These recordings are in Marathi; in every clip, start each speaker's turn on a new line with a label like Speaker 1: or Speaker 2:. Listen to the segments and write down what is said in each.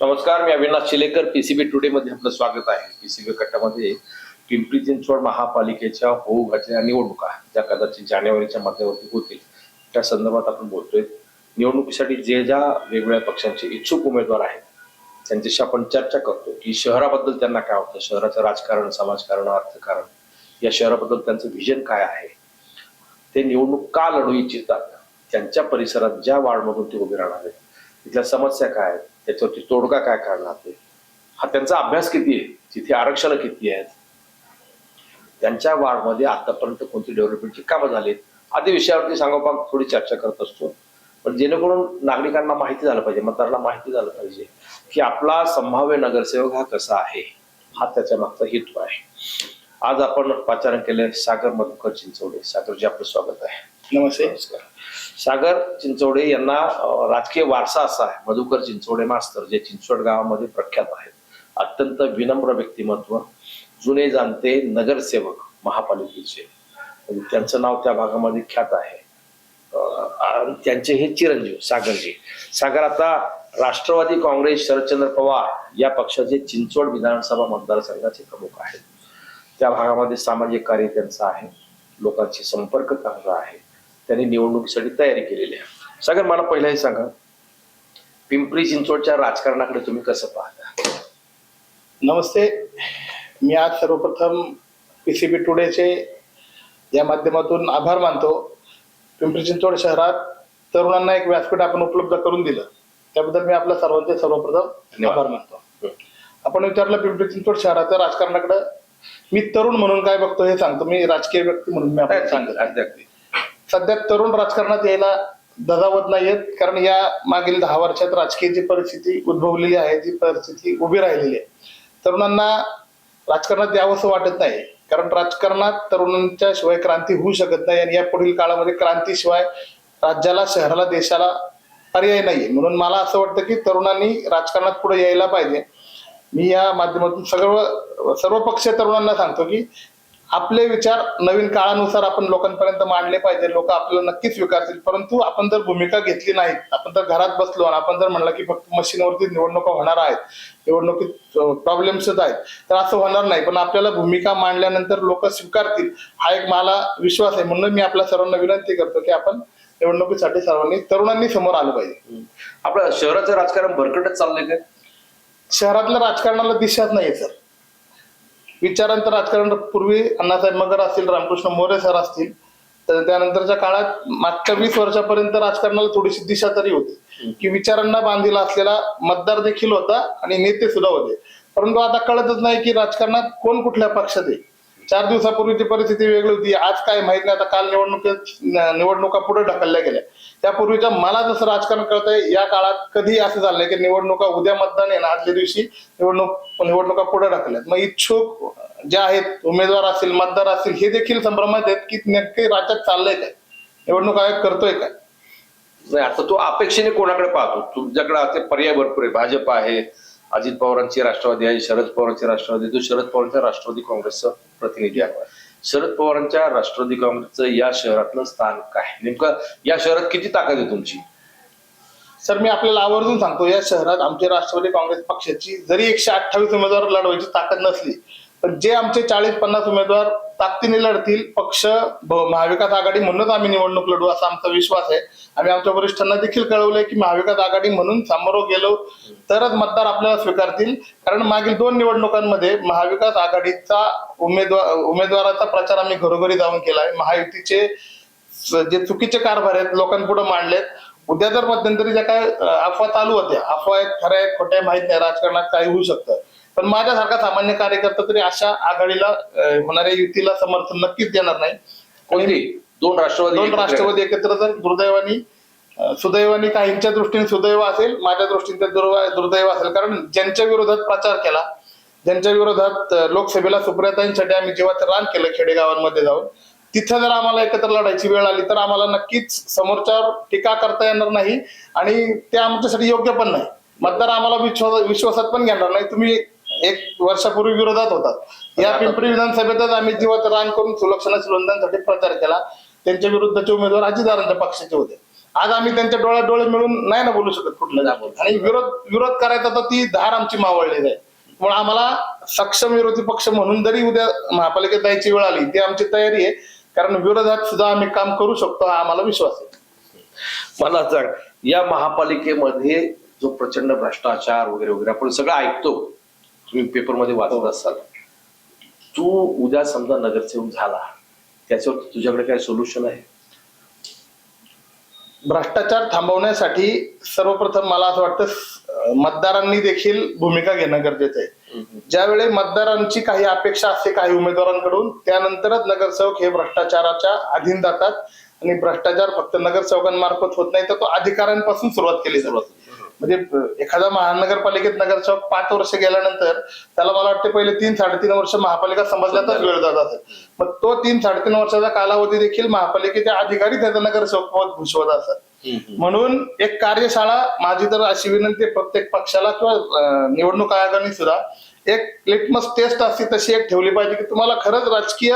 Speaker 1: नमस्कार मी अविनाश शिलेकर पीसीबी टुडे मध्ये आपलं स्वागत आहे. पीसीबी कट्टामध्ये पिंपरी चिंचवड महापालिकेच्या होऊ घातलेल्या निवडणुका ज्या कदाचित जानेवारीच्या मध्यावरती होतील. त्या संदर्भात आपण बोलतोय. निवडणुकीसाठी जे ज्या वेगवेगळ्या पक्षांचे इच्छुक उमेदवार आहेत त्यांच्याशी आपण चर्चा करतो की शहराबद्दल त्यांना काय होतं शहराचं राजकारण समाजकारण अर्थकारण या शहराबद्दल त्यांचं व्हिजन काय आहे? ते निवडणूक का लढू इच्छितात? त्यांच्या परिसरात ज्या वार्डमधून ते उभे राहणार आहेत तिथल्या समस्या काय आहेत? त्याच्यावरती तोडगा काय काढणार ते? हा त्यांचा अभ्यास किती आहे? तिथे आरक्षण किती आहेत? त्यांच्या वार्डमध्ये आतापर्यंत कोणती डेव्हलपमेंटची कामं झालीत? आदी विषयावरती सांगोपांग थोडी चर्चा करत असतो. पण जेणेकरून नागरिकांना माहिती झालं पाहिजे मतदारांना माहिती झालं पाहिजे की आपला संभाव्य नगरसेवक हा कसा आहे? हा त्याच्या मागचा हेतू आहे. आज आपण पाचारण केले सागर मधुकर चिंचवडे. सागरजी आपलं स्वागत आहे.
Speaker 2: नमस्ते.
Speaker 1: नमस्कार. सागर चिंचोडे यांना राजकीय वारसा असा आहे. मधुकर चिंचोडे मास्तर जे चिंचवड गावामध्ये प्रख्यात आहेत. अत्यंत विनम्र व्यक्तिमत्व जुने जाणते नगरसेवक महापालिकेचे. म्हणजे त्यांचं नाव त्या भागामध्ये ख्यात आहे. आणि त्यांचे हे चिरंजीव सागरजी. सागर आता राष्ट्रवादी काँग्रेस शरदचंद्र पवार या पक्षाचे चिंचवड विधानसभा मतदारसंघाचे प्रमुख आहेत. त्या भागामध्ये सामाजिक कार्य त्यांचं आहे. लोकांशी संपर्क चांगला आहे. त्यांनी निवडणुकीसाठी तयारी केलेली आहे. सागर मला पहिला हे सांगा पिंपरी चिंचवडच्या राजकारणाकडे तुम्ही कसं पाहता?
Speaker 2: नमस्ते. मी आज सर्वप्रथम पी सी बी टुडेचे या माध्यमातून आभार मानतो. पिंपरी चिंचवड शहरात तरुणांना एक व्यासपीठ आपण उपलब्ध करून दिलं. त्याबद्दल मी आपल्या सर्वांचे सर्वप्रथम. आभार मानतो. आपण विचारलं पिंपरी चिंचवड शहराच्या राजकारणाकडे. मी तरुण म्हणून काय बघतो हे सांगतो. मी राजकीय व्यक्ती म्हणून मी आपण सांगतो. सध्या तरुण राजकारणात यायला दजावत नाहीयेत. कारण या मागील दहा वर्षात राजकीय जी परिस्थिती उद्भवलेली आहे जी परिस्थिती उभी राहिलेली आहे तरुणांना राजकारणात यावंसं वाटत नाही. कारण राजकारणात तरुणांच्या शिवाय क्रांती होऊ शकत नाही आणि या पुढील काळामध्ये क्रांतीशिवाय राज्याला शहराला देशाला पर्याय नाही म्हणून मला असं वाटतं की तरुणांनी राजकारणात पुढे यायला पाहिजे. मी या माध्यमातून सर्व सर्व पक्षीय तरुणांना सांगतो की आपले विचार नवीन काळानुसार आपण लोकांपर्यंत मांडले पाहिजे. लोक आपल्याला नक्कीच स्वीकारतील. परंतु आपण जर भूमिका घेतली नाही आपण जर घरात बसलो आणि आपण जर म्हणलं की फक्त मशीनवरती निवडणुका होणार आहेत निवडणुकीत प्रॉब्लेम्स आहेत तर असं होणार नाही. पण आपल्याला भूमिका मांडल्यानंतर लोक स्वीकारतील हा एक मला विश्वास आहे. म्हणून मी आपल्या सर्वांना विनंती करतो की आपण निवडणुकीसाठी सर्वांनी तरुणांनी समोर आलं पाहिजे.
Speaker 1: आपलं शहराचं राजकारण भरकटच चाललंय काय
Speaker 2: शहरातल्या राजकारणाला दिशाच नाही सर. विचारांचं राजकारण पूर्वी अण्णासाहेब मगर असतील रामकृष्ण मोरे सर असतील तर त्यानंतरच्या काळात मागच्या वीस वर्षापर्यंत राजकारणाला थोडीशी दिशा तरी होती. की विचारांना बांधीला असलेला मतदार देखील होता आणि नेते सुद्धा होते. परंतु आता कळतच नाही की राजकारणात कोण कुठल्या पक्षात आहे. चार दिवसापूर्वीची परिस्थिती वेगळी होती. आज काय माहीत नाही. आता काल निवडणुकीत निवडणुका पुढे ढकलल्या गेल्या. त्यापूर्वीच्या मला जसं राजकारण कळतंय या काळात कधी असं झालंय की निवडणुका उद्या मतदान आहे ना आदल्या दिवशी निवडणूक निवडणुका पुढे ढकलल्यात मग इच्छुक जे आहेत उमेदवार असतील मतदार असतील हे देखील संभ्रमात आहेत की नक्की राज्यात चाललंय काय? निवडणूक आयोग करतोय काय?
Speaker 1: नाही आता तो अपेक्षेने कोणाकडे पाहतो? तुमच्याकडे आता पर्याय भरपूर आहे भाजप आहे अजित पवारांची राष्ट्रवादी आहे शरद पवारांची राष्ट्रवादी तो शरद पवारांच्या राष्ट्रवादी काँग्रेसचा प्रतिनिधी आहे. शरद पवारांच्या राष्ट्रवादी काँग्रेसचं या शहरातलं स्थान काय? नेमकं या शहरात किती ताकद आहे तुमची?
Speaker 2: सर मी आपल्याला आवर्जून सांगतो या शहरात आमच्या राष्ट्रवादी काँग्रेस पक्षाची जरी एकशे अठ्ठावीस उमेदवार लढवायची ताकद नसली जे आमचे चाळीस पन्नास उमेदवार ताकदीने लढतील पक्ष महाविकास आघाडी म्हणूनच आम्ही निवडणूक लढू असा आमचा विश्वास आहे. आम्ही आमच्या वरिष्ठांना देखील कळवलंय की महाविकास आघाडी म्हणून समोर गेलो तरच मतदार आपल्याला स्वीकारतील. कारण मागील दोन निवडणुकांमध्ये महाविकास आघाडीचा उमेदवार उमेदवाराचा प्रचार आम्ही घरोघरी जाऊन केलाय. महायुतीचे जे चुकीचे कारभार आहेत लोकांपुढे मांडलेत. उद्या जर मध्यंतरी ज्या काय अफवा चालू होत्या अफवा आहेत खऱ्या आहेत खोट्या माहीत माहीत नाही राजकारणात काही होऊ शकतं. पण माझ्यासारखा सामान्य कार्यकर्ता तरी अशा आघाडीला होणाऱ्या युतीला समर्थन नक्कीच देणार नाही.
Speaker 1: कोणती? दोन राष्ट्रवादी
Speaker 2: दोन राष्ट्रवादी एकत्र जर दुर्दैवानी सुदैवानी काहींच्या दृष्टीने सुदैव असेल माझ्या दृष्टीने दुर्दैव असेल. कारण ज्यांच्या विरोधात प्रचार केला ज्यांच्या विरोधात लोकसभेला सुप्रियाताईंसाठी आम्ही जेव्हा रान केलं खेडेगावांमध्ये जाऊन तिथं जर आम्हाला एकत्र लढायची वेळ आली तर आम्हाला नक्कीच समोरच्यावर टीका करता येणार नाही आणि ते आमच्यासाठी योग्य पण नाही. मतदार आम्हाला विश्वास विश्वासात पण घेणार नाही. तुम्ही एक वर्षापूर्वी विरोधात होतात. या पिंपरी विधानसभेतच आम्ही जेव्हा रान करून सुलक्षणा सुलंदांसाठी प्रचार केला. त्यांच्या विरुद्धचे उमेदवार अजितदारांच्या पक्षाचे होते. आज आम्ही त्यांच्या डोळ्यात डोळे मिळून नाही ना बोलू शकत कुठलं
Speaker 1: बोलू
Speaker 2: आणि विरोध विरोध करायचा तर ती धार आमची मावळलेली आहे. त्यामुळे आम्हाला सक्षम विरोधी पक्ष म्हणून जरी उद्या महापालिकेत जायची वेळ आली ती आमची तयारी आहे. कारण विरोधात सुद्धा आम्ही काम करू शकतो हा आम्हाला विश्वास आहे.
Speaker 1: मला सांग या महापालिकेमध्ये जो प्रचंड भ्रष्टाचार वगैरे वगैरे आपण सगळं ऐकतो. तुम्ही पेपरमध्ये वाचत असाल. तू उद्या समजा नगरसेवक झाला त्याच्यावर तुझ्याकडे काय सोल्युशन आहे?
Speaker 2: भ्रष्टाचार थांबवण्यासाठी सर्वप्रथम मला असं वाटतं मतदारांनी देखील भूमिका घेणं गरजेचं आहे. ज्यावेळी मतदारांची काही अपेक्षा असते काही उमेदवारांकडून त्यानंतरच नगरसेवक हे भ्रष्टाचाराच्या अधीन जातात आणि भ्रष्टाचार फक्त नगरसेवकांमार्फत होत नाही तर तो अधिकाऱ्यांपासून सुरुवात केली जाते. म्हणजे एखादा महानगरपालिकेत नगरसेवक पाच वर्ष गेल्यानंतर त्याला मला वाटते पहिले तीन साडेतीन वर्ष महापालिका समजल्यातच वेळ जात असेल. मग तो तीन साडेतीन वर्षाचा कालावधी देखील महापालिकेचे अधिकारी त्याचा नगरसेवक पद भूषवत असतात म्हणून एक कार्यशाळा माझी तर अशी विनंती प्रत्येक पक्षाला किंवा निवडणूक आयोगाने सुद्धा एक लिटमस टेस्ट असते तशी एक ठेवली पाहिजे की तुम्हाला खरंच राजकीय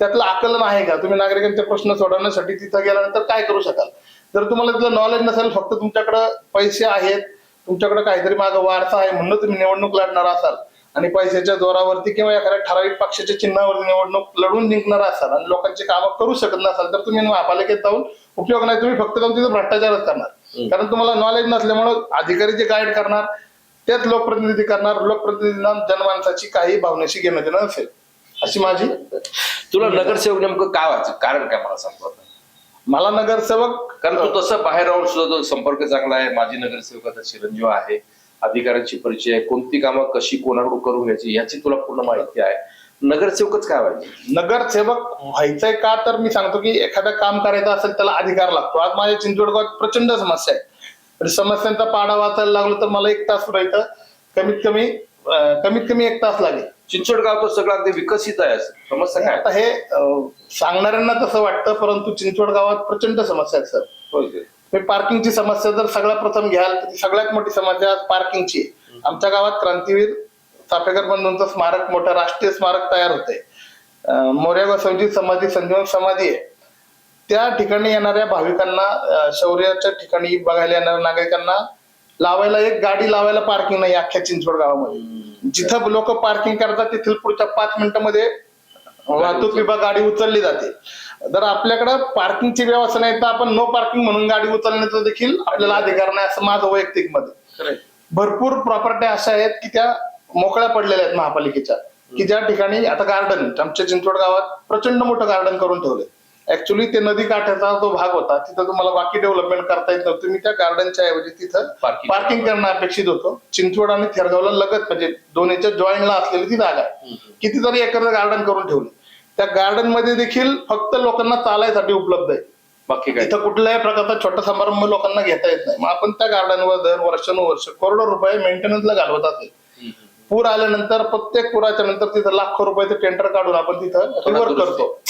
Speaker 2: त्यातलं आकलन आहे का? तुम्ही नागरिकांचे प्रश्न सोडवण्यासाठी तिथं गेल्यानंतर काय करू शकाल? जर तुम्हाला तिथलं नॉलेज नसेल फक्त तुमच्याकडे पैसे आहेत तुमच्याकडे काहीतरी मागं वारसा आहे म्हणून तुम्ही निवडणूक लढणार असाल. आणि पैशाच्या जोरावरती किंवा एखाद्या ठराविक पक्षाच्या चिन्हावरती निवडणूक लढून जिंकणार असाल आणि लोकांची कामं करू शकत नसाल तर तुम्ही महापालिकेत जाऊन उपयोग नाही तुम्ही फक्त जाऊन तिथे भ्रष्टाचारच करणार. कारण तुम्हाला नॉलेज नसल्यामुळे अधिकारी जे गाईड करणार तेच लोकप्रतिनिधी करणार लोकप्रतिनिधींना जनमानसाची काही भावनेशी घेणं देणं नसेल. अशी माझी
Speaker 1: तुला नगरसेवक नेमकं काय व्हायचं? कारण काय मला सांगतो
Speaker 2: मला नगरसेवक
Speaker 1: कारण तू तसं बाहेर राहून सुद्धा संपर्क चांगला आहे. माझी नगरसेवक आता चिरंजीव आहे. अधिकाऱ्यांची परिचय आहे. कोणती कामं कशी कोणाकडून करून घ्यायची याची तुला पूर्ण माहिती आहे. नगरसेवकच काय व्हायचे
Speaker 2: नगरसेवक व्हायचंय का? तर मी सांगतो की एखादं काम करायचं असेल त्याला अधिकार लागतो. आज माझ्या चिंचवड गावात प्रचंड समस्या आहे. तर समस्यांचा पाडा वाचायला लागलो तर मला एक तास राहायचं कमीत कमी कमीत कमी एक तास लागेल.
Speaker 1: चिंचवड गाव तर सगळं अगदी विकसित आहे असं. समस्या काय
Speaker 2: आता हे अं, सांगणाऱ्यांना तसं वाटतं परंतु चिंचवड गावात प्रचंड समस्या आहेत सर
Speaker 1: होय ते.
Speaker 2: हे पार्किंगची समस्या जर सगळ्यात प्रथम घ्याल तर सगळ्यात मोठी समस्या आज पार्किंगची आहे. आमच्या गावात क्रांतीवीर चापेकर बंधूंचं स्मारक मोठं राष्ट्रीय स्मारक तयार होतंय अं, मोर्या गोसावीची समाधी संजीवन समाधी आहे त्या ठिकाणी येणाऱ्या भाविकांना अं, शौर्याच्या ठिकाणी बघायला येणाऱ्या नागरिकांना लावायला एक गाडी लावायला पार्किंग नाही अख्ख्या चिंचवड गावामध्ये. जिथं लोक पार्किंग करतात तिथं पुढच्या पाच मिनिटांमध्ये वाहतूक विभाग गाडी उचलली जाते. जर आपल्याकडे पार्किंगची व्यवस्था नाही तर आपण नो पार्किंग म्हणून गाडी उचलण्याचा देखील आपल्याला अधिकार नाही असं माझं वैयक्तिक मत. भरपूर प्रॉपर्टी अशा आहेत की त्या मोकळ्या पडलेल्या आहेत महापालिकेच्या की ज्या ठिकाणी आता गार्डन आमच्या चिंचवड गावात प्रचंड मोठं गार्डन करून ठेवलंय. ऍक्च्युली ते नदी काठाचा जो भाग होता तिथं तुम्हाला बाकी डेव्हलपमेंट करता येत नव्हतं. तुम्ही त्या गार्डनच्या ऐवजी तिथं. पार्किंग करणं अपेक्षित होतं. चिंचवड आणि थेरगावला लगत म्हणजे दोन्हीच्या जॉईंटला असलेली ती जागा कितीतरी एकर गार्डन करून ठेवलं. त्या गार्डनमध्ये देखील फक्त लोकांना चालायसाठी उपलब्ध आहे.
Speaker 1: बाकी काय?
Speaker 2: इथं कुठल्याही प्रकारचा छोटा समारंभ लोकांना घेता येत नाही. मग आपण त्या गार्डनवर दर वर्षानुवर्ष करोडो रुपये मेंटेनन्सला घालवत असेल पूर आल्यानंतर प्रत्येक पुराच्या नंतर तिथं लाखो रुपयाचे टेंडर काढून आपण तिथं
Speaker 1: दुरुस्ती.
Speaker 2: करतो.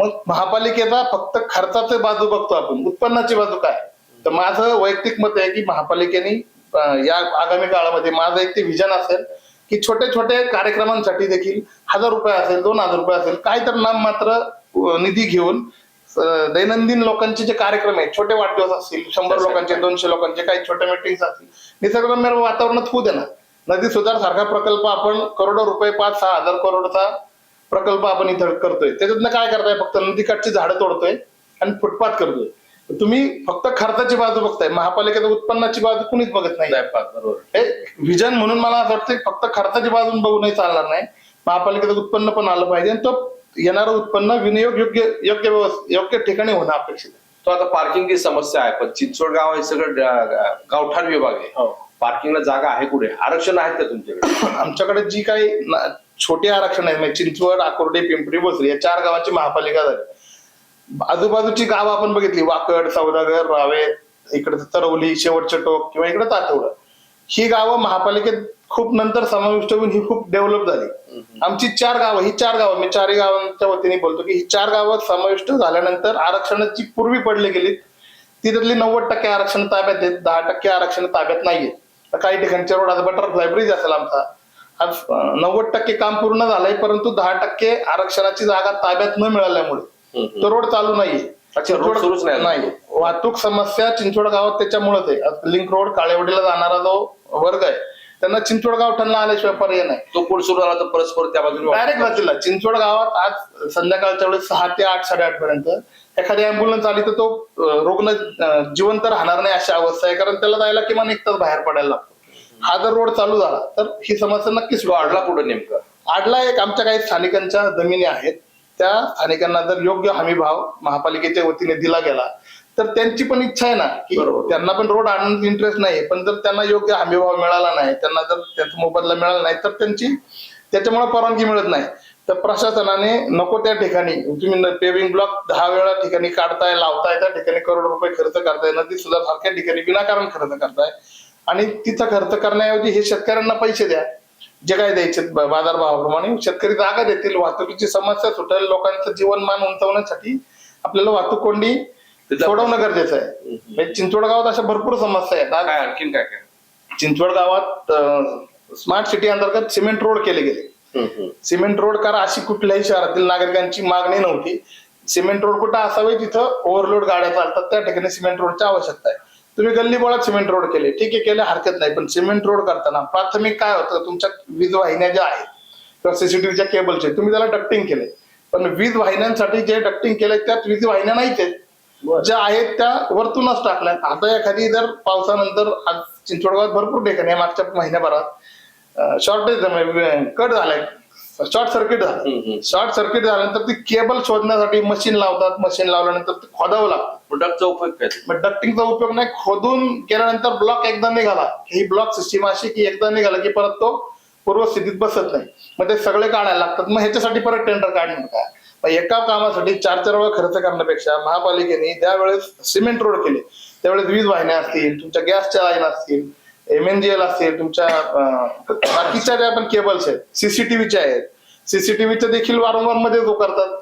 Speaker 2: मग महापालिकेचा फक्त खर्चाचे बाजू बघतो आपण. उत्पन्नाची बाजू काय? तर माझं वैयक्तिक मत आहे की महापालिकेने या आगामी काळामध्ये माझं एक ते विजन असेल की छोटे छोटे कार्यक्रमांसाठी देखील हजार रुपये असेल दोन हजार रुपये असेल काय तर नाम मात्र निधी घेऊन दैनंदिन लोकांचे जे कार्यक्रम आहेत छोटे वाढदिवस असतील शंभर लोकांचे दोनशे लोकांचे काही छोटे मीटिंग असतील निसर्गरम्य वातावरणात होऊ देणार. नदी सुधार सारखा प्रकल्प आपण करोडो रुपये पाच सहा हजार करोडचा प्रकल्प आपण इथं करतोय. त्याच्यातनं काय करताय? फक्त नदीकाठची झाडं तोडतोय आणि फुटपाथ करतोय. तुम्ही फक्त खर्चाची बाजू बघताय. महापालिकेच्या उत्पन्नाची बाजू कुणीच बघत नाही.
Speaker 1: बरोबर.
Speaker 2: हे विजन म्हणून मला असं वाटतं फक्त खर्चाची बाजून बघूनही चालणार नाही. महापालिकेचं उत्पन्न पण आलं पाहिजे आणि तो येणारं उत्पन्न विनियोग योग्य योग्य व्यवस्थ योग्य ठिकाणी होणं अपेक्षित आहे.
Speaker 1: तो आता पार्किंगची समस्या आहे पण चिंचवड गाव हे सगळं गावठाण विभाग आहे.
Speaker 2: हो.
Speaker 1: पार्किंगला जागा आहे कुठे? आरक्षण आहेत का तुमच्याकडे?
Speaker 2: आमच्याकडे जी काही छोटी आरक्षण आहेत म्हणजे चिंचवड आकुर्डी पिंपरी बोसरी या चार गावांची महापालिका झाली. आजूबाजूची गावं आपण बघितली. वाकड सौदागर रावे इकडे तरवली शेवटचं टोक किंवा इकडे तातवडं ही गावं महापालिकेत खूप नंतर समाविष्ट होऊन ही खूप डेव्हलप झाली. आमची चार गावं ही चार गावं मी चारही गावांच्या वतीने बोलतो की ही चार गावं समाविष्ट झाल्यानंतर आरक्षणाची पूर्वी पडली गेली ती त्यातली नव्वद टक्के आरक्षण ताब्यात आहेत. दहा टक्के आरक्षण ताब्यात नाहीये. काही ठिकाणच्या रोड आता बटरफ्लाय ब्रिज असेल आमचा. आज नव्वद टक्के काम पूर्ण झालंय परंतु दहा टक्के आरक्षणाची जागा ताब्यात न मिळाल्यामुळे. तो रोड चालू नाहीये.
Speaker 1: अच्छा, रोड सुरूच नाही
Speaker 2: वाहतूक समस्या चिंचवड गावात त्याच्यामुळेच आहे. लिंक रोड काळेवाडीला जाणारा जो वर्ग आहे त्यांना चिंचवड गावठाणला आल्याशिवाय पर्याय नाही.
Speaker 1: तो पूल सुरू झाला तर परस्पर त्या बाजूने
Speaker 2: डायरेक्ट जातीला. चिंचवड गावात आज संध्याकाळच्या वेळेस सहा ते आठ साडेआठ पर्यंत एखादी अँब्युलन्स आली तर तो रुग्ण जिवंत राहणार नाही अशी अवस्था आहे. कारण त्याला जायला किमान एक तास बाहेर पडायला लागतो. हा जर रोड चालू झाला तर ही समस्या नक्कीच
Speaker 1: अडला कुठं नेमका.
Speaker 2: आडला एक आमच्या काही स्थानिकांच्या जमिनी आहेत. त्या स्थानिकांना जर योग्य हमी भाव महापालिकेच्या वतीने दिला गेला तर त्यांची पण इच्छा आहे ना की. त्यांना पण रोड आणण्यात इंटरेस्ट नाही पण जर त्यांना योग्य हमी भाव मिळाला नाही त्यांना जर त्यांचा मोबदला मिळाला नाही तर त्यांची त्याच्यामुळे परवानगी मिळत नाही. तर प्रशासनाने नको त्या ठिकाणी तुम्ही पेविंग ब्लॉक दहा वेळा ठिकाणी काढताय लावताय त्या ठिकाणी करोड रुपये खर्च करताय नदी सुद्धा सारख्या ठिकाणी विनाकारण खर्च करताय. आणि तिथं खर्च करण्याऐवजी हे शेतकऱ्यांना पैसे द्या. जे काय द्यायचे बाजारभावाप्रमाणे शेतकरी जागा देतील. वाहतुकीची समस्या सुटेल लोकांचं जीवनमान उंचावण्यासाठी आपल्याला वाहतूक कोंडी सोडवणं गरजेचं आहे. म्हणजे चिंचवड गावात अशा भरपूर समस्या आहेत.
Speaker 1: आणखीन काय काय?
Speaker 2: चिंचवड गावात स्मार्ट सिटी अंतर्गत सिमेंट रोड केले गेले. सिमेंट रोड करा अशी कुठल्याही शहरातील नागरिकांची मागणी नव्हती. सिमेंट रोड कुठं असावे? जिथं ओव्हरलोड गाड्या चालतात. त्या ठिकाणी सिमेंट रोडची आवश्यकता आहे. तुम्ही गल्ली बोळात सिमेंट रोड केले. ठीक आहे केले हरकत नाही पण सिमेंट रोड करताना प्राथमिक काय होतं तुमच्या वीज वाहिन्या ज्या आहेत किंवा सीसीटीव्हीच्या केबलचे तुम्ही त्याला डक्टिंग केले. पण वीज वाहिन्यांसाठी जे डक्टिंग केले त्यात वीज वाहिन्या नाहीच आहेत. ज्या आहेत त्या वरतूनच टाकल्यात आता एखादी जर पावसानंतर आज चिंचवडगावात भरपूर ठिकाणी मागच्या महिन्याभरात शॉर्टेज कट झालाय. शॉर्ट सर्किट झालं. शॉर्ट सर्किट झाल्यानंतर ती केबल शोधण्यासाठी मशीन लावतात. मशीन लावल्यानंतर ते खोदावं लागतं.
Speaker 1: प्रोडक्टचा उपयोग काय
Speaker 2: मग डक्टिंगचा उपयोग नाही खोदून केल्यानंतर ब्लॉक एकदा निघाला. ही ब्लॉक सिस्टीम अशी की एकदा निघाला की परत तो पूर्वस्थितीत बसत नाही. मग ते सगळे काढायला लागतात. मग ह्याच्यासाठी परत टेंडर काढणार काय? मग एका कामासाठी चार चार वेळा खर्च करण्यापेक्षा महापालिकेने त्यावेळेस सिमेंट रोड केले त्यावेळेस वीज वाहिन्या असतील तुमच्या गॅसच्या लाईन असतील एमएनजीएल असतील तुमच्या बाकीच्या ज्या पण केबल्स आहेत सीसीटीव्हीच्या आहेत सीसीटीव्हीच्या देखील वारंवारमध्ये जो करतात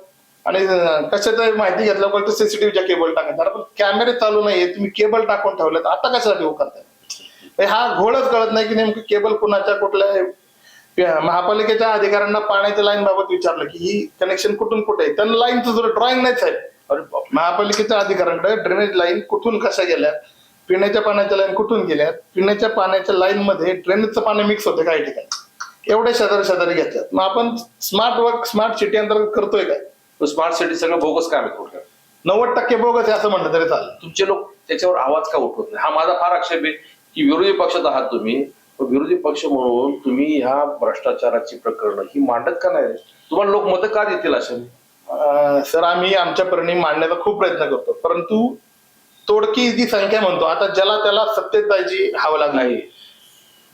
Speaker 2: आणि कशाचं माहिती घेतल्यावर तर सीसीटीव्हीच्या केबल टाकायचा. पण कॅमेरे चालू नाहीये तुम्ही केबल टाकून ठेवलेत. आता कशासाठी हो करताय हा घोळच कळत नाही की नेमकं केबल कुणाच्या कुठल्या महापालिकेच्या अधिकाऱ्यांना पाण्याच्या लाईन बाबत विचारलं की ही कनेक्शन कुठून कुठे आहे? त्यांना लाईनचं जर ड्रॉइंग नाही साहेब महापालिकेच्या अधिकाऱ्यांकडे ड्रेनेज लाईन कुठून कशा गेल्या पिण्याच्या पाण्याच्या लाईन कुठून गेल्या पिण्याच्या पाण्याच्या लाईन मध्ये ड्रेनेजचं पाणी मिक्स होतं काही ठिकाणी. एवढे शेजारी शेजारी घेतल्यात. मग आपण स्मार्ट वर्क स्मार्ट सिटी अंतर्गत करतोय काय?
Speaker 1: स्मार्ट सिटी सगळं बोगस काम आहे थोडक्यात
Speaker 2: नव्वद टक्के बोगस आहे असं म्हणलं तरी चालेल.
Speaker 1: तुमचे लोक त्याच्यावर आवाज का उठवत नाही? हा माझा फार आक्षेप आहे की विरोधी पक्षात आहात तुम्ही विरोधी पक्ष म्हणून तुम्ही ह्या भ्रष्टाचाराची प्रकरणं ही मांडत का नाही? तुम्हाला लोक मतं का देतील असे?
Speaker 2: सर आम्ही आमच्या परिणी मांडण्याचा खूप प्रयत्न करतो परंतु तोडकी जी संख्या म्हणतो आता ज्याला त्याला सत्तेत जायची हवं लागली.
Speaker 1: नाही.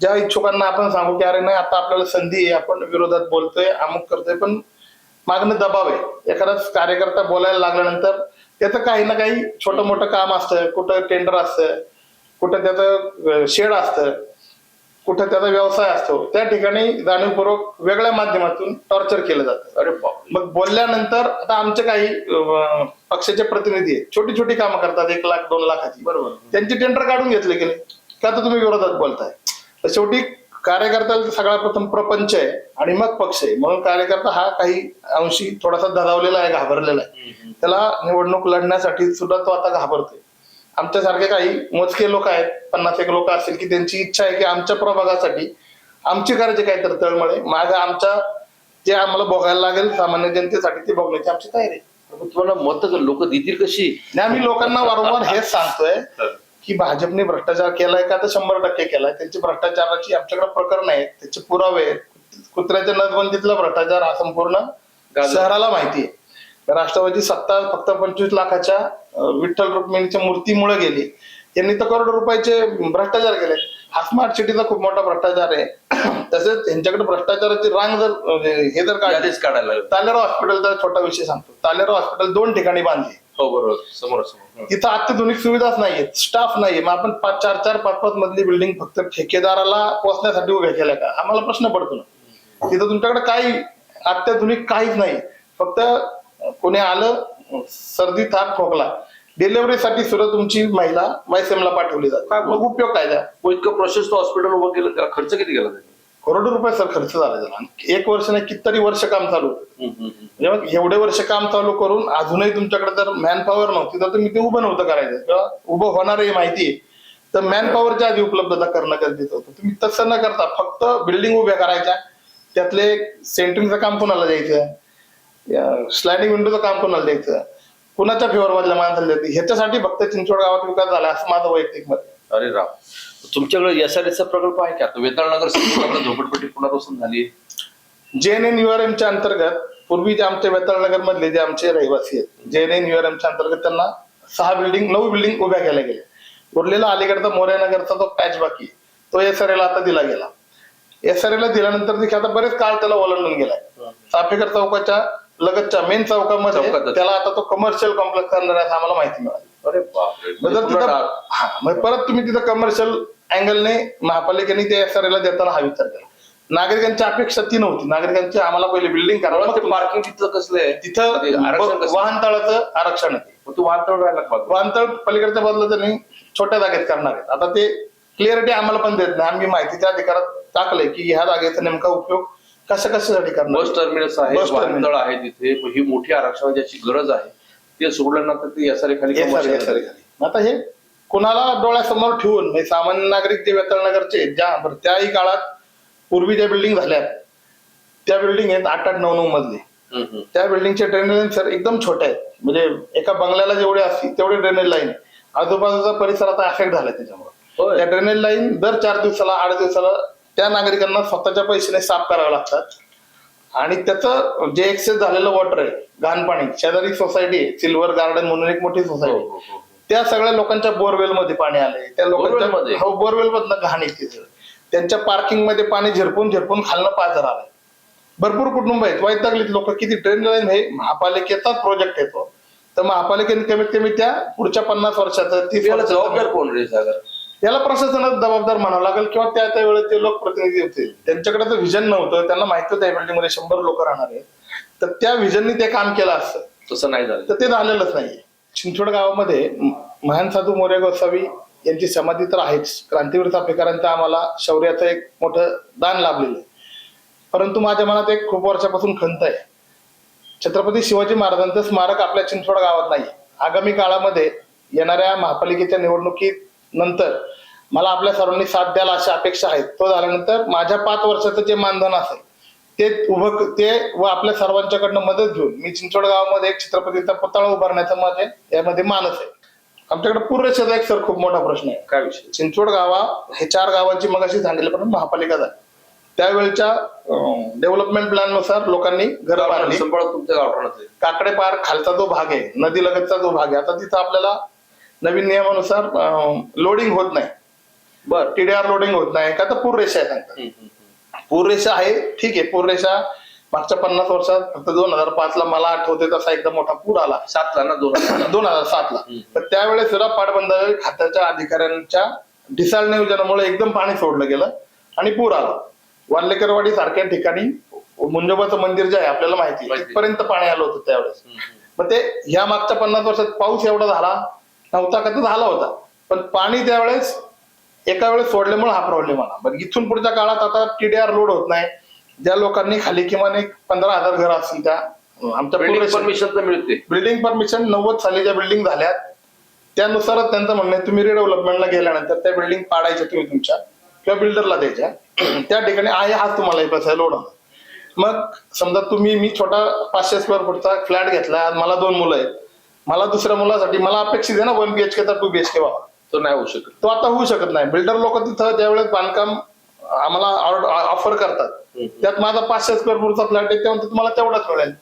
Speaker 2: ज्या इच्छुकांना आपण सांगू की अरे नाही आता आपल्याला संधी आहे आपण विरोधात बोलतोय अमुक करतोय पण मागणं दबाव आहे. एखादा कार्यकर्ता बोलायला लागल्यानंतर त्याचं काही ना काही छोटं मोठं काम असतं. कुठं टेंडर असतं कुठं त्याचं शेड असतं कुठं त्याचा व्यवसाय असतो. त्या ठिकाणी जाणीवपूर्वक वेगळ्या माध्यमातून टॉर्चर केलं जातं.
Speaker 1: अरे
Speaker 2: मग बोलल्यानंतर आता आमचे काही पक्षाचे प्रतिनिधी आहेत. छोटी छोटी कामं करतात. एक लाख दोन लाखाची.
Speaker 1: बरोबर.
Speaker 2: त्यांचे टेंडर काढून घेतले गेले. का तर तुम्ही विरोधात बोलताय? तर शेवटी कार्यकर्त्याला सगळा प्रथम प्रपंच आहे आणि मग पक्ष आहे. म्हणून कार्यकर्ता हा काही अंशी थोडासा धरावलेला आहे घाबरलेला आहे. त्याला निवडणूक लढण्यासाठी सुद्धा तो आता घाबरतोय. आमच्यासारखे काही मोजके लोक आहेत पन्नास एक लोक असतील की त्यांची इच्छा आहे की आमच्या प्रभागासाठी आमची करायचे काहीतरी तळमळे. माग आमच्या जे आम्हाला भोगायला लागेल सामान्य जनतेसाठी ते भोगण्याची आमची तयारी आहे.
Speaker 1: तुम्हाला मत लोक देतील कशी?
Speaker 2: आणि आम्ही लोकांना वारंवार हेच सांगतोय. की भाजपने भ्रष्टाचार केलाय का? तर शंभर टक्के केलाय. त्यांची भ्रष्टाचाराची आमच्याकडे प्रकरण आहेत. त्याचे पुरावे आहेत. कुत्र्याच्या नसबंदीतला भ्रष्टाचार हा संपूर्ण. शहराला माहिती आहे. राष्ट्रवादी सत्ता फक्त पंचवीस लाखाच्या विठ्ठल रुक्मिणीच्या मूर्तीमुळे गेली. यांनी तर करोड रुपयाचे भ्रष्टाचार केले हा स्मार्ट सिटीचा खूप मोठा भ्रष्टाचार आहे. तसेच त्यांच्याकडे भ्रष्टाचाराची रांग जर हे जर
Speaker 1: काढायला लागलं.
Speaker 2: तालेराव हॉस्पिटलचा छोटा विषय सांगतो. तालेराव हॉस्पिटल दोन ठिकाणी बांधले.
Speaker 1: हो बरोबर. समोर समोर.
Speaker 2: तिथं अत्याधुनिक सुविधाच नाहीयेत स्टाफ नाहीये. मग आपण पाच चार चार पाच पाच मधली बिल्डिंग फक्त ठेकेदाराला पोहोचण्यासाठी उभ्या केल्या का? आम्हाला प्रश्न पडतो ना. तिथं तुमच्याकडे काही अत्याधुनिक काहीच नाही फक्त कोणी आलं सर्दी ताप खोकला. डिलिव्हरीसाठी सुद्धा तुमची महिला वायसेमला पाठवली जाते.
Speaker 1: काय
Speaker 2: मग उपयोग काय द्या?
Speaker 1: इतकं प्रोसेस तो हॉस्पिटल उभं केलं त्याला खर्च किती गेला
Speaker 2: करोडो रुपये सर खर्च झाला त्याला. एक वर्ष नाही कितीतरी वर्ष काम चालू होतं. म्हणजे एवढे वर्ष काम चालू करून अजूनही तुमच्याकडे जर मॅन पॉवर नव्हती तर तुम्ही ते उभं नव्हतं करायचं. किंवा उभं होणार आहे माहिती आहे. तर मॅन पॉवरच्या आधी उपलब्धता करणं गरजेचं होतं. तुम्ही तसं न करता फक्त बिल्डिंग उभ्या करायच्या. त्यातले सेंटरिंगचं काम कोणाला द्यायचं? स्लायडिंग विंडोचं काम कोणाला द्यायचं? कुणाच्या फेवर मधल्या माणसाला द्यायचं? ह्याच्यासाठी फक्त चिंचवड गावात विकास झाला असं माझं वैयक्तिक मत.
Speaker 1: अरे राम. तुमच्याकडे एस आर चा प्रकल्प आहे का? वेताळनगर सिंधुदुर्गाला झोपडपट्टी पुनर्वसन झाली.
Speaker 2: जे एन एन च्या अंतर्गत पूर्वी जे आमचे वेताळनगर मधले जे आमचे रहिवासी आहेत जे एन एन च्या अंतर्गत त्यांना सहा बिल्डिंग नऊ बिल्डिंग उभ्या केल्या गेल्या. उरलेला अलीकडचा मोर्यानगरचा जो पॅच बाकी तो एस आर आता दिला गेला. एस आर ला दिल्यानंतर देखील आता बरेच काळ त्याला ओलांडून गेलाय. चाफेकर चौकाच्या लगतच्या मेन चौकामध्ये. त्याला आता तो कमर्शियल कॉम्प्लेक्स करणार आम्हाला माहिती मिळाली.
Speaker 1: अरे बापरे.
Speaker 2: तिथं हा, मग परत तुम्ही तिथं कमर्शियल अँगलने महापालिकेने ते एस ला देताना हा विचार केला नागरिकांची अपेक्षा ती नव्हती. नागरिकांची आम्हाला पहिले बिल्डिंग
Speaker 1: मला
Speaker 2: करा
Speaker 1: ते पार्किंग तिथलं कसलं आहे?
Speaker 2: तिथं
Speaker 1: आरक्षण?
Speaker 2: वाहनतळाचं आरक्षण आहे.
Speaker 1: मग तू राहायला पाहिजे
Speaker 2: वाहनतळ पलीकडच्या बाजूला त्यांनी छोट्या जागेत करणार आहेत. आता ते क्लिअरिटी आम्हाला पण देत नाही. आम्ही माहितीच्या अधिकारात टाकलंय की ह्या जागेचा नेमका उपयोग कशा कशासाठी करणार
Speaker 1: बस टर्मिनस आहे
Speaker 2: बस टर्मिनस.
Speaker 1: वाहनतळ आहे तिथे ही मोठी आरक्षण ज्याची गरज आहे. ते सोडल्यानंतर ते एस आर खाली
Speaker 2: हे सर, हे सर, हे सर. आता हे कुणाला डोळ्यासमोर ठेवून म्हणजे सामान्य नागरिक जे वेतळनगरचे आहेत, ज्या बरं, त्याही काळात पूर्वी ज्या बिल्डिंग झाल्या त्या बिल्डिंग आहेत आठ आठ नऊ नऊ
Speaker 1: हम्म, हम्म.
Speaker 2: त्या बिल्डिंगचे ड्रेनेज लाईन सर एकदम छोटे आहेत म्हणजे एका बंगल्याला जेवढे असतील तेवढे ड्रेनेज लाईन आजूबाजूचा परिसर आता अफेक्ट झालाय त्याच्यामुळे. त्या ड्रेनेज लाईन दर चार दिवसाला आठ दिवसाला त्या नागरिकांना स्वतःच्या पैशाने साफ करावे लागतात आणि त्याचं जे एक्सेस झालेलं वॉटर आहे घाण पाणी शेजारी सोसायटी आहे सिल्वर गार्डन म्हणून एक मोठी
Speaker 1: हो,
Speaker 2: सोसायटी
Speaker 1: हो, हो.
Speaker 2: त्या सगळ्या लोकांच्या बोरवेल मध्ये पाणी आलंय. त्या लोकांच्या? हो बोरवेल मधनं घाण येते. त्यांच्या पार्किंगमध्ये पाणी झिरपून झिरपून खालनं पाझर आलंय. भरपूर कुटुंब आहेत. वैतागलीत लोक. किती ट्रेन लाईन हे महापालिकेचाच प्रोजेक्ट येतो तर महापालिकेने कमीत कमी त्या पुढच्या पन्नास वर्षाचं वर्षाचं
Speaker 1: जबाबदार कोण रे सागर?
Speaker 2: याला प्रशासनाच जबाबदार म्हणावं लागेल किंवा त्या त्या वेळेत ते लोकप्रतिनिधी होते. त्यांच्याकडे तर व्हिजन नव्हतं त्यांना माहिती होतं बिल्डिंगमध्ये शंभर लोक राहणार आहेत. तर त्या व्हिजननी ते काम केलं असतं.
Speaker 1: तसं नाही झालं.
Speaker 2: तर ते झालेलंच नाहीये चिंचवड गावामध्ये महान साधू मोरे गोसावी यांची समाधी तर आहेच. क्रांतीवीर चाफेकरांचं आम्हाला शौर्याचं एक मोठं दान लाभलेलं आहे. परंतु माझ्या मनात एक खूप वर्षापासून खंत आहे. छत्रपती शिवाजी महाराजांचं स्मारक आपल्या चिंचवड गावात नाही. आगामी काळामध्ये येणाऱ्या महापालिकेच्या निवडणुकीत नंतर मला आपल्या सर्वांनी साथ द्यायला अशा अपेक्षा आहेत. तो झाल्यानंतर माझ्या पाच वर्षाचं जे मानधन असेल ते उभं ते व आपल्या सर्वांच्याकडनं मदत घेऊन मी चिंचवड गावामध्ये एक छत्रपतीचा पुतळा उभारण्याचा माझे यामध्ये मानस आहे. आमच्याकडे पूर्वेशाचा एक सर खूप मोठा प्रश्न आहे.
Speaker 1: काय विषय?
Speaker 2: चिंचवड गावा हे चार गावांची मगाशी पण महापालिका झाली. त्यावेळच्या डेव्हलपमेंट प्लॅननुसार लोकांनी घर बांधली.
Speaker 1: आहे.
Speaker 2: काकडे पार खालचा जो भाग आहे नदी लगतचा जो भाग आहे आता तिथं आपल्याला नवीन नियमानुसार लोडिंग होत नाही.
Speaker 1: बर.
Speaker 2: टीडीआर लोडिंग होत नाही का तर पूररेषा आहे सांगतात पूररेषा आहे ठीक आहे पूररेषा मागच्या पन्नास वर्षात फक्त दोन हजार पाच ला मला आठवते तसा एकदा मोठा पूर आला.
Speaker 1: सात ला ना दोन हजार
Speaker 2: दोन हजार सात ला. तर त्यावेळेस सुद्धा पाटबंधारे खात्याच्या अधिकाऱ्यांच्या ढिसाळ नियोजनामुळे एकदम पाणी सोडलं गेलं आणि पूर आला. वाल्लेकरवाडी सारख्या ठिकाणी मुंजोबाचं मंदिर जे आहे आपल्याला माहिती. तिथपर्यंत पाणी आलं होतं त्यावेळेस. मग ते ह्या मागच्या पन्नास वर्षात पाऊस एवढा झाला नव्हता का तर झाला होता. पण पाणी त्यावेळेस एका वेळेस सोडल्यामुळे हा प्रॉब्लेम आला. पण इथून पुढच्या काळात आता टीडीआर लोड होत नाही. ज्या लोकांनी खाली किमान एक पंधरा हजार घर असतील त्या आमच्या
Speaker 1: परमिशन मिळते.
Speaker 2: बिल्डिंग परमिशन नव्वद साली ज्या बिल्डिंग झाल्यात. त्यानुसारच त्यांचं म्हणणं आहे तुम्ही रिडेव्हलपमेंटला गेल्यानंतर त्या बिल्डिंग पाडायच्या तुम्ही तुमच्या किंवा बिल्डरला द्यायच्या. त्या ठिकाणी आहे हाच तुम्हाला पैसा लोड होणार मग समजा तुम्ही मी छोटा पाचशे स्क्वेअर फुटचा फ्लॅट घेतला मला दोन मुलं आहेत. मला दुसऱ्या मुलासाठी मला अपेक्षित आहे ना वन बीएचके तर टू बीएचके व्हावा
Speaker 1: तो नाही होऊ शकत.
Speaker 2: तो आता होऊ शकत नाही. बिल्डर लोक तिथं ज्यावेळेस बांधकाम आम्हाला ऑफर करतात. त्यात माझा पाचशे स्क्वेअर फुटचा फ्लॅट आहे तेव्हा तुम्हाला तेवढाच मिळेल.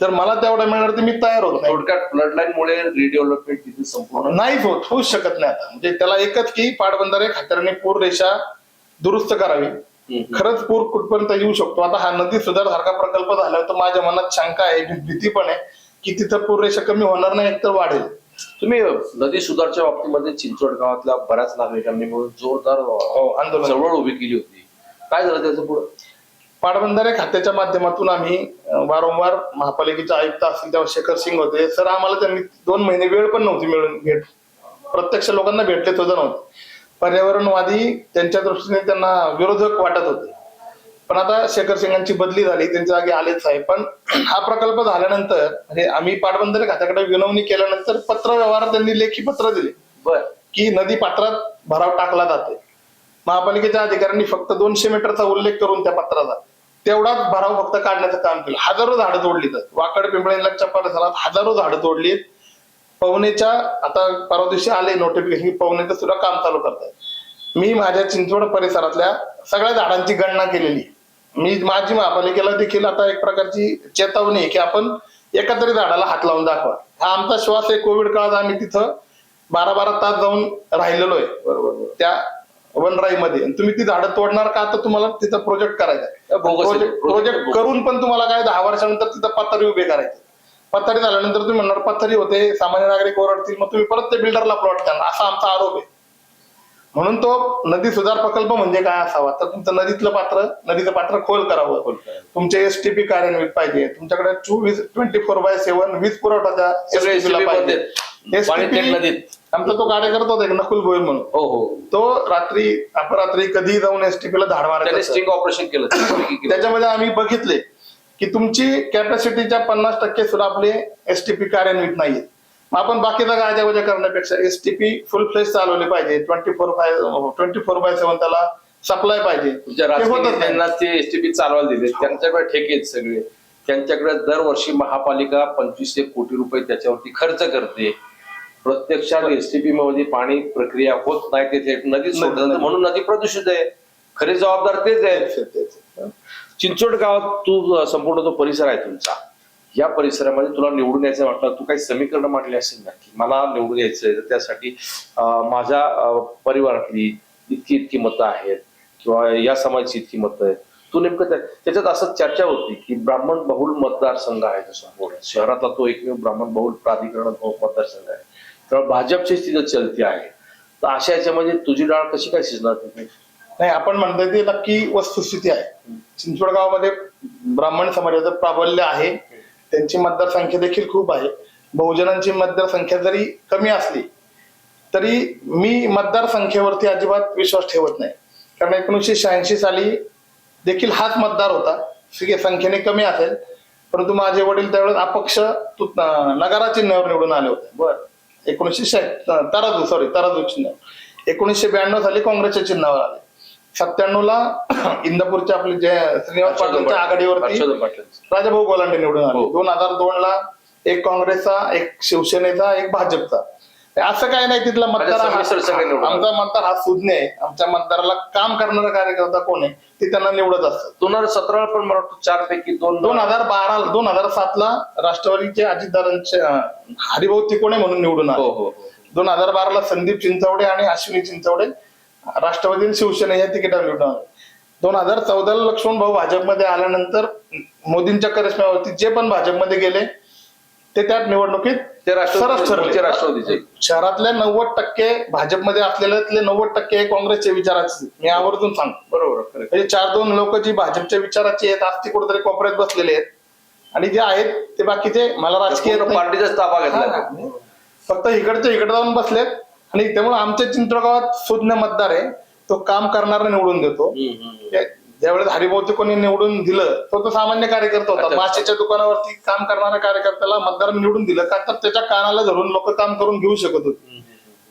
Speaker 2: तर- मला तेवढा मिळणार तर मी तयार होत नाही.
Speaker 1: थोडक्यात फ्लड लाईन मुळे रिडेव्हलपमेंट तिथे संपूर्ण
Speaker 2: नाहीच होत होऊच शकत नाही आता. म्हणजे त्याला एकच की पाटबंधारे खात्याने पूर रेषा दुरुस्त करावी. खरंच पूर कुठपर्यंत येऊ शकतो? आता हा नदी सुधार सारखा प्रकल्प झाला तर माझ्या मनात शंका आहे भीती पण आहे. की तिथं पूर रेषा कमी होणार नाही एकतर वाढेल.
Speaker 1: तुम्ही नदी सुधारच्या बाबतीमध्ये चिंचवड गावातल्या बऱ्याच नागरिकांनी मिळून जोरदार
Speaker 2: हो, आंदोलन.
Speaker 1: चळवळ उभी केली होती. काय झालं त्याचं पुढं?
Speaker 2: पाटबंधारे खात्याच्या माध्यमातून आम्ही वारंवार महापालिकेचे आयुक्त असतील तेव्हा शेखर सिंग होते. सर आम्हाला त्यांनी दोन महिने वेळ पण नव्हती मिळून भेट. प्रत्यक्ष लोकांना भेटले सुद्धा नव्हते पर्यावरणवादी त्यांच्या दृष्टीने त्यांना विरोधक वाटत होते. पण आता शेखर सिंगांची बदली झाली त्यांच्या जागी आलेच आहे पण हा प्रकल्प झाल्यानंतर म्हणजे आम्ही पाटबंधारे खात्याकडे विनवणी केल्यानंतर पत्र व्यवहार त्यांनी लेखी पत्र दिले.
Speaker 1: बर.
Speaker 2: की नदी पात्रात भराव टाकला जाते महापालिकेच्या अधिकाऱ्यांनी फक्त दोनशे मीटरचा उल्लेख करून त्या पत्राचा. तेवढाच भराव फक्त काढण्याचं काम केलं. हजारो झाडं तोडली तर. वाकड पिंपळेच्या परिसरात हजारो झाडं तोडली. पवनेच्या आता परवा दिवशी आले नोटिफिकेशन पवनेचं सुद्धा काम चालू करतायत मी माझ्या चिंचवड परिसरातल्या सगळ्या झाडांची गणना केलेली. आहे. मी माझी महापालिकेला देखील आता एक प्रकारची चेतावणी आहे की आपण एका तरी झाडाला हात लावून दाखवा. हा आमचा श्वास आहे. कोविड काळात आम्ही तिथं बारा बारा तास जाऊन राहिलेलो आहे.
Speaker 1: बरोबर
Speaker 2: त्या वनराईमध्ये आणि तुम्ही ती झाडं तोडणार का? तर तुम्हाला तिथं प्रोजेक्ट करायचा. Project project. करून पण तुम्हाला काय दहा वर्षानंतर तिथं पथारी उभे करायचे. पथारी झाल्यानंतर तुम्ही म्हणणार पथारी होते सामान्य नागरिक ओरडतील मग तुम्ही परत ते बिल्डरला प्लॉट करणार असा आमचा आरोप आहे. म्हणून तो नदी सुधार प्रकल्प म्हणजे काय असावा? तर तुमचं नदीतलं पात्र नदीचं पात्र खोल करावं.
Speaker 1: खोल करावं.
Speaker 2: तुमचे एसटीपी कार्यान्वित पाहिजे. तुमच्याकडे चोवीस ट्वेंटी फोर बाय सेव्हन वीज पुरवठा आमचा तो कार्यकर्ता होता एक नकुल गोयल म्हणून.
Speaker 1: हो हो.
Speaker 2: तो रात्री अपरात्री कधी जाऊन एसटीपी ला धाड
Speaker 1: स्टिंग ऑपरेशन केलं केलं.
Speaker 2: त्याच्यामध्ये आम्ही बघितले की तुमची कॅपॅसिटीच्या पन्नास टक्के सुद्धा आपले एसटीपी कार्यान्वित नाहीये. मग आपण बाकीचा गाजावजा करण्यापेक्षा एसटीपी फुल फ्लेश चालवले पाहिजे. Twenty four by twenty four by seven त्याला सप्लाय पाहिजे.
Speaker 1: तुमच्या
Speaker 2: ते.
Speaker 1: नेत्यांना ते एसटीपी चालवायला दिले. त्यांच्याकडे ठेके आहेत सगळे. त्यांच्याकडे दरवर्षी महापालिका पंचवीसशे कोटी रुपये त्याच्यावरती खर्च करते. प्रत्यक्षात एसटीपी मध्ये पाणी प्रक्रिया होत नाही ते थेट सोडलं जातं. म्हणून नदी प्रदूषित आहे. खरे जबाबदार तेच आहेत. चिंचवड गावात तू संपूर्ण जो परिसर आहे तुमचा. या परिसरामध्ये तुला निवडून यायचं म्हटलं तू काही समीकरण मांडली असेल ना? की मला निवडून यायचंय तर त्यासाठी माझ्या परिवारातली इतकी इतकी मतं आहेत किंवा या समाजाची इतकी मतं आहेत. तू नेमकं त्याच्यात असं चर्चा होती की ब्राह्मण बहुल मतदारसंघ आहे जसं संपूर्ण शहरातला तो एकमेव ब्राह्मण बहुल प्राधिकरण मतदारसंघ आहे. तर भाजपची तिथं चलती आहे. तर अशा याच्यामध्ये तुझी डाळ कशी काय शिजणार तिथे?
Speaker 2: नाही आपण म्हणतोय ती नक्की वस्तुस्थिती आहे. चिंचवड गावामध्ये ब्राह्मण समाजाचं प्राबल्य आहे. त्यांची मतदारसंख्या देखील खूप आहे. बहुजनांची मतदारसंख्या जरी कमी असली तरी मी मतदारसंख्येवरती अजिबात विश्वास ठेवत नाही. कारण एकोणीसशे शहाऐंशी साली देखील हाच मतदार होता. संख्येने कमी असेल. परंतु माझे वडील त्यावेळेस अपक्ष तू- नगारा चिन्हावर निवडून आले होते. बर. एकोणीसशे शहा- तराजू सॉरी तराजू चिन्ह. एकोणीसशे ब्याण्णव साली काँग्रेसच्या चिन्हावर आले. सत्त्याण्णव ला इंदापूरच्या आपले जे श्रीनिवास पाटीलच्या आघाडीवरती
Speaker 1: पाटील.
Speaker 2: राजाभाऊ गोलांडे निवडून आले.
Speaker 1: हो.
Speaker 2: दोन हजार दोन ला एक काँग्रेसचा एक शिवसेनेचा एक भाजपचा. असं काय नाही तिथला मतदार. आमचा मतदार हा सुज्ञ आहे. आमच्या मतदाराला काम करणारा कार्यकर्ता कोण आहे? ते त्यांना निवडत असतात.
Speaker 1: दोन हजार सतरा पण मला वाटतं चार पैकी दोन
Speaker 2: दोन हजार बारा दोन हजार सात ला राष्ट्रवादीचे अजितदारांचे हरिभाऊ तिकोणे म्हणून निवडून आले.
Speaker 1: हो हो.
Speaker 2: दोन हजार बारा ला संदीप चिंचवडे आणि अश्विनी चिंचवडे राष्ट्रवादी शिवसेना या तिकिटावर निवडून दोन हजार चौदा ला लक्ष्मण भाऊ भाजपमध्ये आल्यानंतर मोदींच्या करिश्म्यावरती जे पण भाजपमध्ये गेले ते त्यात निवडणुकीत
Speaker 1: ते राष्ट्रवादीचे.
Speaker 2: शहरातल्या नव्वद टक्के भाजपमध्ये असलेल्यातले नव्वद टक्के हे काँग्रेसच्या विचाराचे. मी आवर्जून सांगतो.
Speaker 1: बरोबर.
Speaker 2: म्हणजे चार दोन लोक जी भाजपच्या विचाराची आहेत आज ते कुठेतरी कोपऱ्यात बसलेले आहेत. आणि जे आहेत ते बाकीचे मला राजकीय
Speaker 1: पार्टीचाच ताबा घेतला.
Speaker 2: फक्त इकडचे इकडे जाऊन बसलेत. आणि त्यामुळे आमच्या चिंचवड गावात सुज्ञ मतदार आहे. तो काम करणारा निवडून देतो. ज्यावेळेस हरिभाऊती कोणी निवडून दिलं तो तो सामान्य कार्यकर्ता होता. माशीच्या दुकानावरती काम करणाऱ्या कार्यकर्त्याला मतदार निवडून दिलं का तर त्याच्या कानाला धरून लोक काम करून घेऊ शकत होते.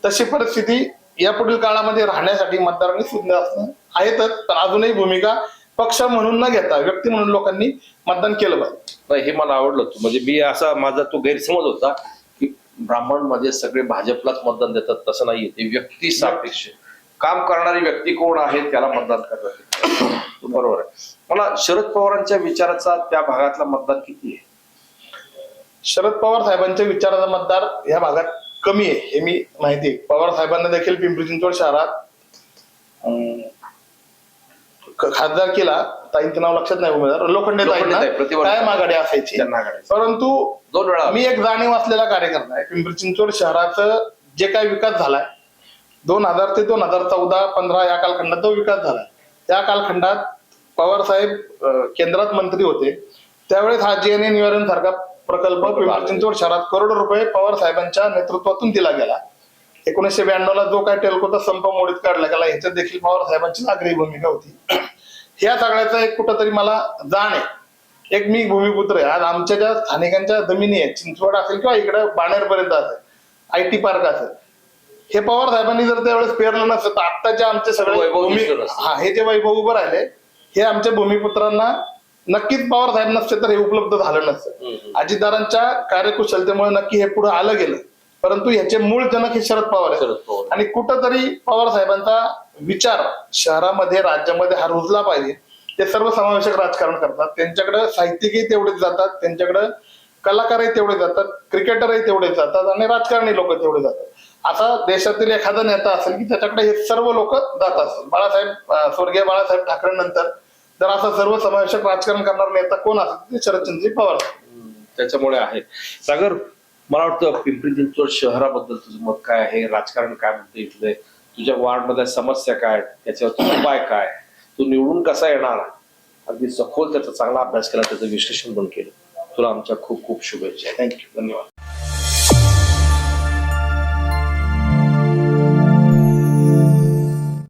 Speaker 2: तशी परिस्थिती यापुढील काळामध्ये राहण्यासाठी मतदारांनी सुज्ञ असणं आहेतच. पण अजूनही भूमिका पक्ष म्हणून न घेता व्यक्ती म्हणून लोकांनी मतदान केलं पाहिजे.
Speaker 1: हे मला आवडलं म्हणजे मी असा माझा तो गैरसमज होता. ब्राह्मणमध्ये सगळे भाजपलाच मतदान देतात तसं नाहीये. ते व्यक्ती सापेक्ष काम करणारी व्यक्ती कोण आहे त्याला मतदान करतात. बरोबर आहे. मला शरद पवारांच्या विचाराचा त्या भागातला मतदान किती आहे?
Speaker 2: शरद पवार साहेबांच्या विचाराचा मतदार या भागात कमी आहे हे मी माहिती आहे. पवार साहेबांना देखील पिंपरी चिंचवड शहरात खासदार केला ताईंचं नाव लक्षात नाही उमेदवार. लोखंडे
Speaker 1: ताई, प्रतिवर्ष.
Speaker 2: कायम आघाडी असायची.
Speaker 1: त्यांना आघाडी.
Speaker 2: परंतु
Speaker 1: दोन वेळा.
Speaker 2: मी एक जाणीव असलेला कार्यकर्ता आहे. पिंपरी चिंचवड शहराचं जे काही विकास झालाय दोन हजार ते दोन हजार चौदा पंधरा या कालखंडात जो विकास झालाय त्या कालखंडात पवार साहेब अं, केंद्रात मंत्री होते. त्यावेळेस हा जीएनए निवारण सारखा प्रकल्प पिंपरी चिंचवड शहरात करोडो रुपये पवार साहेबांच्या नेतृत्वातून दिला गेला. एकोणीसशे ब्याण्णव ला जो काय टेल्कोचा संप मोडीत काढला गेला ह्याच्यात देखील पवार साहेबांची नागरी भूमिका होती. ह्या सगळ्याचा एक कुठंतरी मला जाण आहे. एक मी भूमिपुत्र आहे. आज आमच्या ज्या स्थानिकांच्या जमिनी आहेत चिंचवड असेल किंवा इकडे बाणेरपर्यंत असेल आय टी पार्क असेल हे पवार साहेबांनी जर त्यावेळेस पेरलं नसतं तर आता जे आमचे सगळे. हा हे जे वैभव उभं राहिले हे आमच्या भूमिपुत्रांना नक्कीच पवार साहेब नसते तर हे उपलब्ध झालं नसतं. अजितदारांच्या कार्यकुशलतेमुळे नक्की हे पुढे आलं गेलं. परंतु ह्याचे मूळ जनक हे शरद पवार आहेत.
Speaker 1: पवार.
Speaker 2: आणि कुठंतरी पवार साहेबांचा विचार शहरामध्ये राज्यामध्ये हा रुजला पाहिजे. ते सर्व समावेशक राजकारण करतात. त्यांच्याकडे साहित्यिकही तेवढेच जातात. त्यांच्याकडे कलाकारही तेवढे जातात. क्रिकेटरही तेवढेच जातात. आणि राजकारणी लोक तेवढे जातात. असा देशातील एखादा नेता असेल की त्याच्याकडे हे सर्व लोक जात असतील. बाळासाहेब स्वर्गीय बाळासाहेब ठाकरे नंतर जर असं सर्व समावेशक राजकारण करणारा नेता कोण असेल? ते शरदचंद्रजी पवार.
Speaker 1: त्याच्यामुळे आहे. सागर मला वाटतं पिंपरी चिंचवड शहराबद्दल तुझं मत काय आहे? राजकारण काय म्हणतं इथले? तुझ्या वार्ड मधल्या समस्या काय? त्याच्यावर उपाय काय? तू निवडून कसा येणार? अगदी सखोल त्याचा चांगला अभ्यास केला त्याचं विश्लेषण पण केलं. तुला आमच्या खूप खूप शुभेच्छा. थँक्यू धन्यवाद.